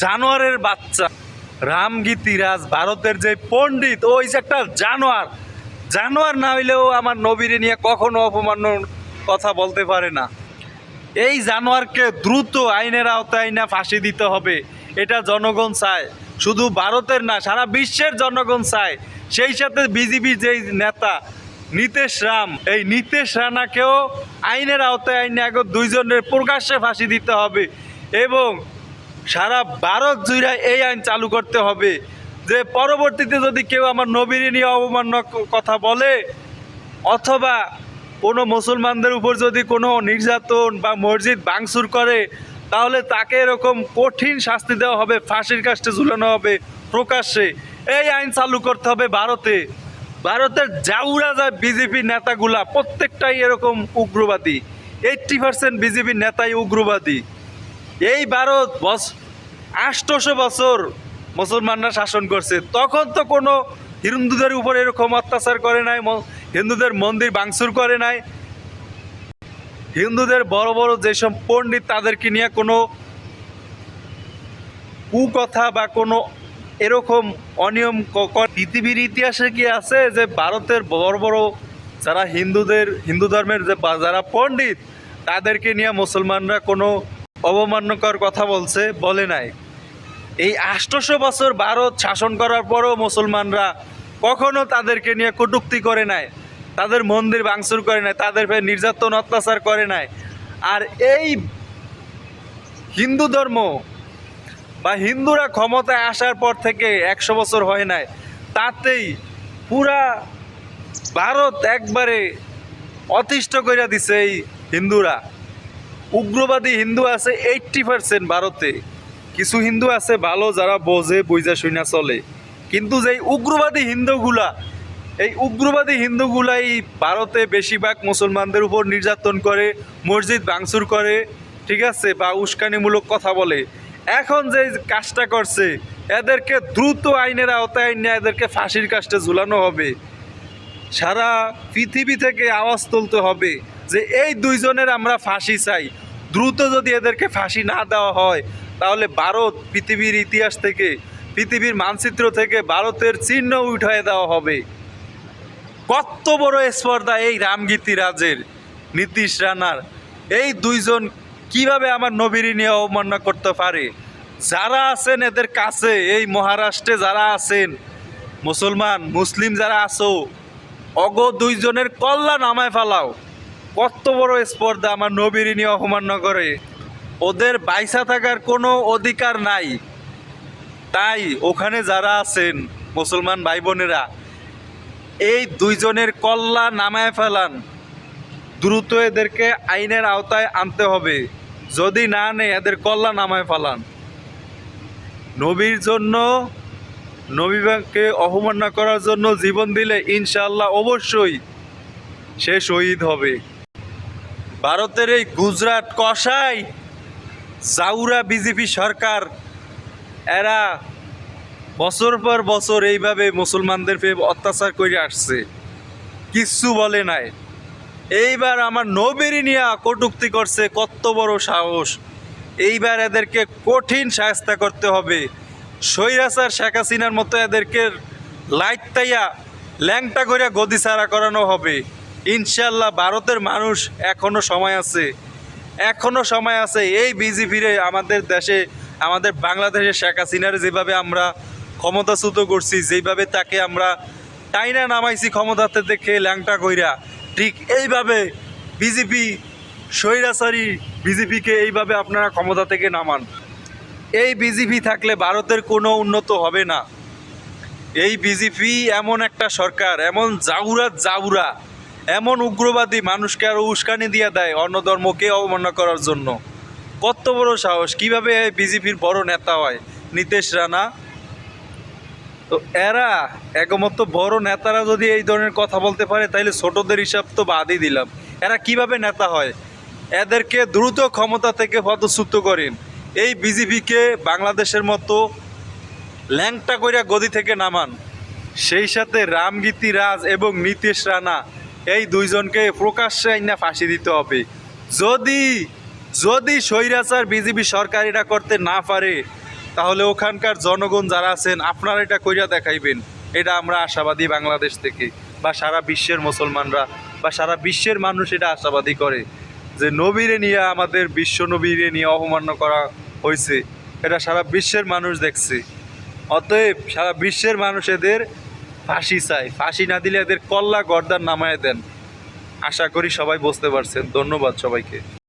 জানোয়ারের বাচ্চা। রামগীতিরাজ ভারতের যে পণ্ডিত ওই যে একটা জানোয়ার। জানোয়ার না হইলেও আমার নবীরে নিয়ে কখনো অপমান্য কথা বলতে পারে না। এই জানোয়ারকে দ্রুত আইনের আওতায় না ফাঁসি দিতে হবে, এটা জনগণ চায়। শুধু ভারতের না, সারা বিশ্বের জনগণ চায়। সেই সাথে বিজেপি যেই নেতা, নীতেশ রাম, এই নীতেশ রানাকেও আইনের আওতায় আইনে আগে দুইজনের প্রকাশ্যে ফাঁসি দিতে হবে। এবং সারা ভারত জুড়ে এই আইন চালু করতে হবে। যে পরবর্তীতে যদি কেউ আমার নবীর নিয়ে অবমাননা কথা বলে, অথবা কোনো মুসলমানদের উপর যদি কোনো নির্যাতন বা মসজিদ ভাঙচুর করে, তাহলে তাকে এরকম কঠিন শাস্তি দেওয়া হবে, ফাঁসির কাস্টে ঝুলানো হবে প্রকাশ্যে। এই আইন চালু করতে হবে ভারতে। ভারতের জাউরা যায় বিজেপি নেতাগুলা, প্রত্যেকটাই এরকম উগ্রবাদী। এইট্টি পার্সেন্ট বিজেপির নেতাই উগ্রবাদী। এই ভারত বস আষ্টশো বছর মুসলমানরা শাসন করছে। তখন তো কোনো হিন্দুদের উপর এরকম অত্যাচার করে নাই হিন্দুদের মন্দির ভাঙচুর করে নাই। হিন্দুদের বড় বড় যেসব পণ্ডিত, তাদেরকে নিয়ে কোনো কুকথা বা কোনো এরকম অনিয়ম পৃথিবীর ইতিহাসে কি আছে যে ভারতের বড় বড় যারা হিন্দুদের, হিন্দু ধর্মের যে যারা পণ্ডিত, তাদেরকে নিয়ে মুসলমানরা কোনো অবমান্যকর কথা বলছে, বলে নাই। এই আষ্টশো বছর ভারত শাসন করার পরও মুসলমানরা কখনো তাদেরকে নিয়ে কটুক্তি করে নাই, তাদের মন্দির ভাঙচুর করে নাই, তাদের নির্যাতন, অত্যাচার করে নাই। আর এই হিন্দু ধর্ম বা হিন্দুরা ক্ষমতায় আসার পর থেকে একশো বছর হয় নাই, তাতেই পুরা ভারত একবারে অতিষ্ঠ করে দিছে এই হিন্দুরা। উগ্রবাদী হিন্দু আছে এইট্টি পার্সেন্ট ভারতে। কিছু হিন্দু আছে ভালো, যারা বোঝে, বুঝা শুনা চলে। কিন্তু যেই উগ্রবাদী হিন্দুগুলা, এই উগ্রবাদী হিন্দুগুলাই ভারতে বেশিরভাগ মুসলমানদের উপর নির্যাতন করে, মসজিদ ভাঙচুর করে, ঠিক আছে, বা উস্কানিমূলক কথা বলে। এখন যে কাজটা করছে, এদেরকে দ্রুত আইনের আওতায় আইনে এদেরকে ফাঁসির কাজটা ঝুলানো হবে। সারা পৃথিবী থেকে আওয়াজ তুলতে হবে। যে এই দুইজনের আমরা ফাঁসি চাই। দ্রুত যদি এদেরকে ফাঁসি না দেওয়া হয়, তাহলে ভারত পৃথিবীর ইতিহাস থেকে, পৃথিবীর মানচিত্র থেকে ভারতের চিহ্ন উঠায় দেওয়া হবে। কত বড় স্পর্ধা এই রামগীতি রাজের, নীতিশ রানার। এই দুইজন কীভাবে আমার নবীর নিয়ে অবমাননা করতে পারে? যারা আছেন এদের কাছে, এই মহারাষ্ট্রে যারা আছেন, মুসলমান, মুসলিম যারা আছো, অগ দুইজনের কল্লা নামায় ফেলাও। কত বড় স্পর্ধা আমার নবীর নিয়ে অপমান্য করে। ওদের বাইসা থাকার কোনো অধিকার নাই। তাই ওখানে যারা আছেন, মুসলমান ভাই বোনেরা এই দুইজনের কল্লা নামায় ফেলান। দ্রুত এদেরকে আইনের আওতায় আনতে হবে। যদি না নেই এদের কল্লা নামায় ফেলান। নবীর জন্য নবীকে অবমাননা করার জন্য জীবন দিলে ইনশাল্লাহ অবশ্যই সে শহীদ হবে। ভারতের এই গুজরাট কষাই জাউরা বিজেপি সরকার, এরা বছর পর বছর এইভাবে মুসলমানদের ফে- অত্যাচার করে আসছে। কিচ্ছু বলে নাই। এইবার আমার নবীরই নিয়ে কটুক্তি করছে, কত বড় সাহস। এইবার এদেরকে কঠিন সাহায্য করতে হবে। সৈরাচার শেখ হাসিনার মতো এদেরকে লাইট তাইয়া ল্যাংটা করিয়া গদি ছাড়া করানো হবে। ইনশাল্লাহ ভারতের মানুষ এখনও সময় আছে, এখনও সময় আছে এই বিজেপিরে আমাদের দেশে, আমাদের বাংলাদেশে শেখ হাসিনার যেভাবে আমরা ক্ষমতাচ্যুত করছি, যেভাবে তাকে আমরা টাইনা নামাইছি ক্ষমতাতে দেখে ল্যাংটা কইরা, ঠিক এইভাবে বিজেপি স্বৈরাচারী বিজেপিকে এইভাবে আপনারা ক্ষমতা থেকে নামান। এই বিজেপি থাকলে ভারতের কোনো উন্নত হবে না। এই বিজেপি এমন একটা সরকার, এমন জাউরা জাউরা এমন উগ্রবাদী মানুষকে আরও উস্কানি দিয়ে দেয় অন্য ধর্মকে অবমাননা করার জন্য। কত বড় সাহস, কীভাবে বিজেপির বড় নেতা হয়? নীতিশ রানা? তো এরা একমত বড় নেতারা যদি এই ধরনের কথা বলতে পারে তাহলে ছোটদের হিসাব তো বাদই দিলাম। এরা কীভাবে নেতা হয়? এদেরকে দ্রুত ক্ষমতা থেকে পদচ্যুত করেন। এই বিজেপিকে বাংলাদেশের মতো ল্যাংটা কইরা গদি থেকে নামান। সেই সাথে রামগীতি রাজ এবং নীতিশ রানা এই দুইজনকে প্রকাশ্যে আইনা ফাঁসি দিতে হবে। যদি যদি স্বৈরাচার বিজেপি সরকার এটা করতে না পারে, তাহলে ওখানকার জনগণ যারা আছেন, আপনারা এটা কইরা দেখাইবেন। এটা আমরা আশাবাদী বাংলাদেশ থেকে বা সারা বিশ্বের মুসলমানরা বা সারা বিশ্বের মানুষ এটা আশাবাদী করে যে নবীরে নিয়ে আমাদের বিশ্ব নবীরে নিয়ে অপমান্য করা হয়েছে এটা সারা বিশ্বের মানুষ দেখছে। অতএব সারা বিশ্বের মানুষ এদের ফাঁসি চাই। ফাঁসি না দিলে এদের কল্লা গর্দার নামায় দেন। আশা করি সবাই বুঝতে পারছেন। ধন্যবাদ সবাইকে।